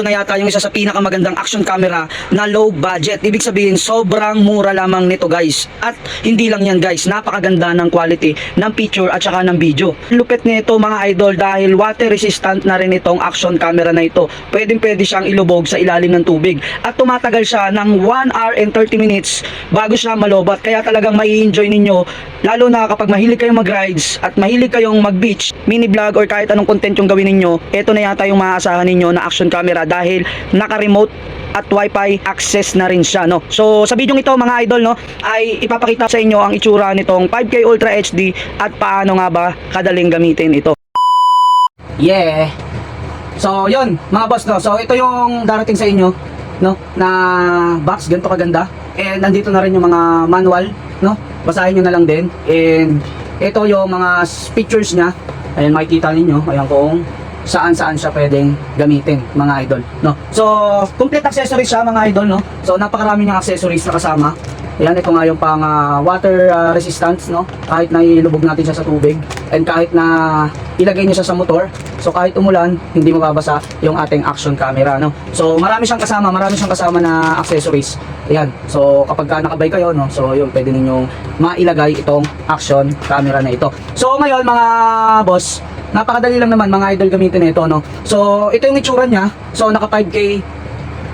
ito na yata yung isa sa pinakamagandang action camera na low budget. Ibig sabihin, sobrang mura lamang nito guys. At hindi lang yan guys, napakaganda ng quality ng picture at saka ng video. Lupit nito mga idol dahil water resistant na rin itong action camera na ito. Pwedeng pwede siyang ilubog sa ilalim ng tubig. At tumatagal siya ng 1 hour and 30 minutes bago siya malobat. Kaya talagang mai enjoy ninyo lalo na kapag mahilig kayong mag-rides at mahilig kayong mag-beach, mini vlog or kahit anong content yung gawin ninyo, ito na yata yung maaasahan ninyo na action camera dahil naka-remote at wifi access na rin siya no. So sa video ito mga idol no ay ipapakita sa inyo ang itsura nitong 5K Ultra HD at paano nga ba kadaling gamitin ito. Yeah. So yun mga boss no. So ito yung darating sa inyo no na box ganito kaganda. And nandito na rin yung mga manual no. Basahin niyo na lang din. And ito yung mga pictures niya. Ayan makikita ninyo. Ayan kung saan saan siya pwedeng gamitin mga idol no so complete accessories siya mga idol no so napakarami niyang accessories na kasama Ayan, ito nga yung pang ah, water ah, resistance, no? Kahit na ilubog natin siya sa tubig and kahit na ilagay niyo siya sa motor, so kahit umulan, hindi mababasa yung ating action camera, no? So, marami siyang kasama, marami siyang kasama na accessories. Ayan, so kapag ka nakabay kayo, no? So, yun, pwede ninyong mailagay itong action camera na ito. So, ngayon mga boss, napakadali lang naman mga idol gamitin ito, no? So, ito yung itsura niya. So, naka 5K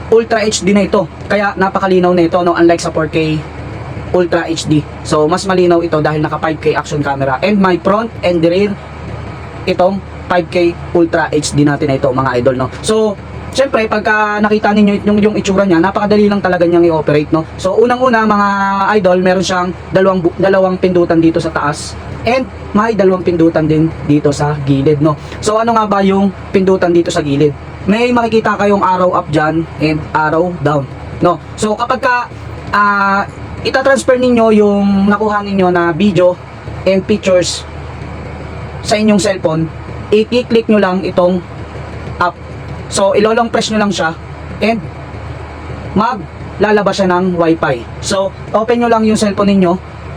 Ultra HD na ito. Kaya napakalinaw na ito, no? Unlike sa 4K Ultra HD. So, mas malinaw ito dahil naka 5K action camera. And my front and rear, itong 5K Ultra HD natin na ito, mga idol, no? So, Siyempre, pagka nakita ninyo yung, yung itsura niya, napakadali lang talaga niyang i-operate, no? So, unang-una, mga idol, meron siyang dalawang, dalawang pindutan dito sa taas and may dalawang pindutan din dito sa gilid, no? So, ano nga ba yung pindutan dito sa gilid? May makikita kayong arrow up dyan and arrow down, no? So, kapag ka, ah, itatransfer ninyo yung nakuha ninyo na video and pictures sa inyong cellphone, i-click nyo lang itong up. So, ilolong press nyo lang siya and maglalabas siya ng wifi. So, open nyo lang yung cellphone ninyo,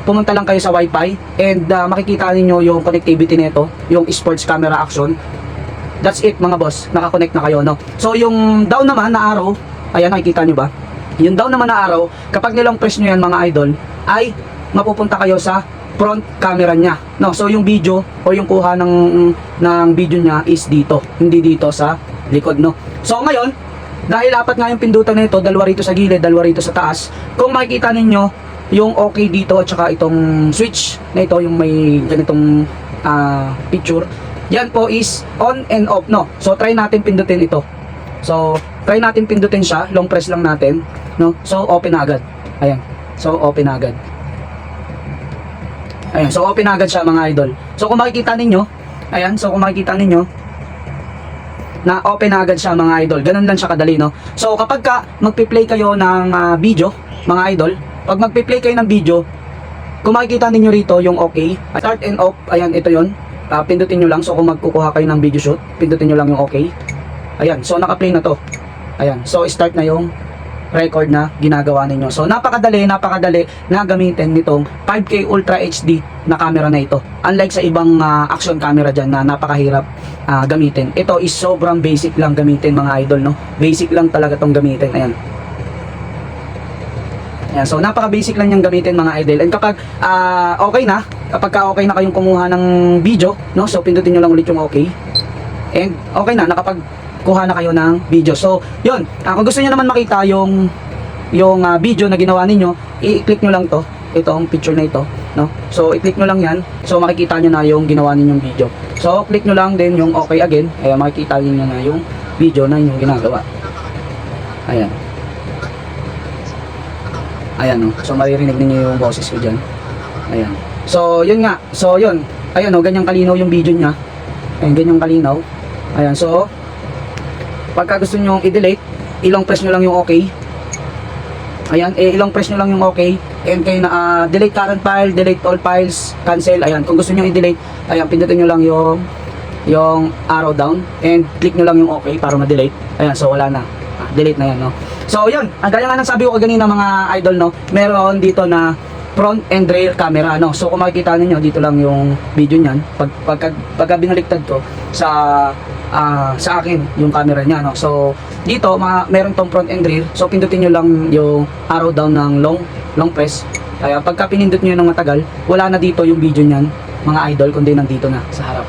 pumunta lang kayo sa wifi and uh, makikita ninyo yung connectivity nito, yung sports camera action. That's it mga boss, nakakonect na kayo no. So, yung down naman na arrow, ayan nakikita nyo ba? Yung down naman na arrow, kapag nilong press nyo yan mga idol, ay mapupunta kayo sa front camera niya. No, so yung video o yung kuha ng ng video niya is dito, hindi dito sa likod, no. So ngayon, dahil apat nga yung pindutan nito, dalawa rito sa gilid, dalawa rito sa taas. Kung makikita ninyo yung okay dito at saka itong switch na ito, yung may ganitong ah, picture, yan po is on and off, no. So try natin pindutin ito. So, try natin pindutin siya, long press lang natin, no? So, open agad. Ayan. So, open agad. Ayan, so open agad siya mga idol. So, kung makikita ninyo, ayan, so kung makikita ninyo, na open na agad siya mga idol. Ganun lang siya kadali, no? So, kapag ka magpi-play kayo ng ah, video, mga idol, pag magpi-play kayo ng video, kung makikita ninyo rito yung okay, start and off, ayan, ito yon Ah, pindutin nyo lang. So, kung magkukuha kayo ng video shoot, pindutin nyo lang yung okay. Ayan, so naka-play na to. Ayan, so start na yung record na ginagawa ninyo. So napakadali, napakadali na gamitin nitong 5K Ultra HD na camera na ito. Unlike sa ibang ah, action camera dyan na napakahirap ah, gamitin. Ito is sobrang basic lang gamitin mga idol, no? Basic lang talaga tong gamitin. Ayan. Ayan, so napaka-basic lang niyang gamitin mga idol. And kapag ah, okay na, kapag ka okay na kayong kumuha ng video, no? So pindutin niyo lang ulit yung okay. And okay na, nakapagkuha na kayo ng video. So, yun. Ah, kung gusto niyo naman makita yung yung ah, video na ginawa ninyo, i-click nyo lang to. Ito ang picture na ito, no? So, i-click nyo lang 'yan. So, makikita nyo na yung ginawa ninyong video. So, click nyo lang din yung okay again. Ayan, makikita niyo na yung video na inyong ginagawa. Ayan. Ayan, no? So, maririnig ninyo yung boses ko dyan. Ayan. So, yun nga. So, yun. Ayan, no? Ganyang kalinaw yung video niya. Ayan, ganyang kalinaw. Ayan, so, pagka gusto nyo i-delete, ilong press nyo lang yung okay. Ayan, eh, ilong press nyo lang yung okay. And kayo na, ah, delete current file, delete all files, cancel. Ayan, kung gusto nyo i-delete, ayan, pindutin nyo lang yung yung arrow down and click nyo lang yung okay para ma-delete. Ayan, so wala na. Ah, delete na yan, no? So, yun. Ang gaya nga ng sabi ko kanina mga idol, no? Meron dito na front and rear camera, no? So, kung makikita ninyo, dito lang yung video niyan. Pag, pagka, pagka binaliktad ko sa ah, sa akin yung camera niya no. So dito mga meron tong front and rear. So pindutin niyo lang yung arrow down ng long long press. Kaya pagka pinindot niyo ng matagal, wala na dito yung video niyan, mga idol, kundi nandito na sa harap.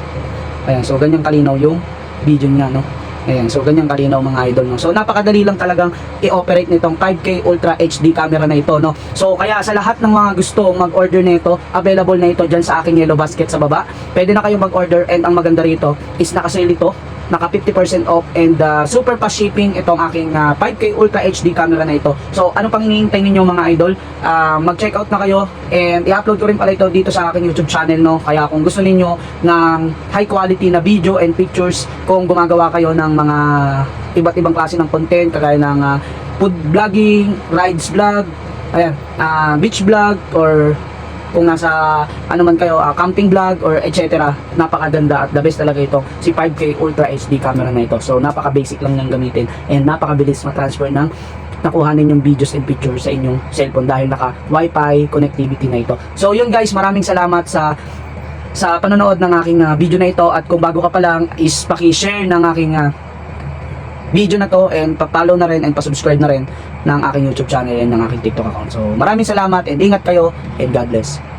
Ayan, so ganyan kalinaw yung video niya no. Ayan, so ganyan kalinaw mga idol no. So napakadali lang talagang i-operate nitong 5K Ultra HD camera na ito no. So kaya sa lahat ng mga gusto mag-order nito, available na ito diyan sa aking yellow basket sa baba. Pwede na kayong mag-order and ang maganda rito is naka-sale ito naka 50% off and uh, super fast shipping itong aking uh, 5K Ultra HD camera na ito. So ano pang hinihintay ninyo mga idol? Uh, mag-check out na kayo and i-upload ko rin pala ito dito sa aking YouTube channel no. Kaya kung gusto ninyo ng high quality na video and pictures kung gumagawa kayo ng mga iba't ibang klase ng content kagaya ng uh, food vlogging, rides vlog, ayan, uh, beach vlog or kung nasa ano man kayo, ah, camping vlog or etc. Napakaganda at the best talaga ito si 5K Ultra HD camera na ito. So napaka basic lang niyang gamitin and napakabilis ma-transfer ng nakuha ninyong videos and pictures sa inyong cellphone dahil naka Wi-Fi connectivity na ito. So yun guys, maraming salamat sa sa panonood ng aking ah, video na ito at kung bago ka pa lang is paki-share ng aking ah, video na to and pa-follow na rin and pa-subscribe na rin ng aking YouTube channel and ng aking TikTok account. So maraming salamat and ingat kayo and God bless.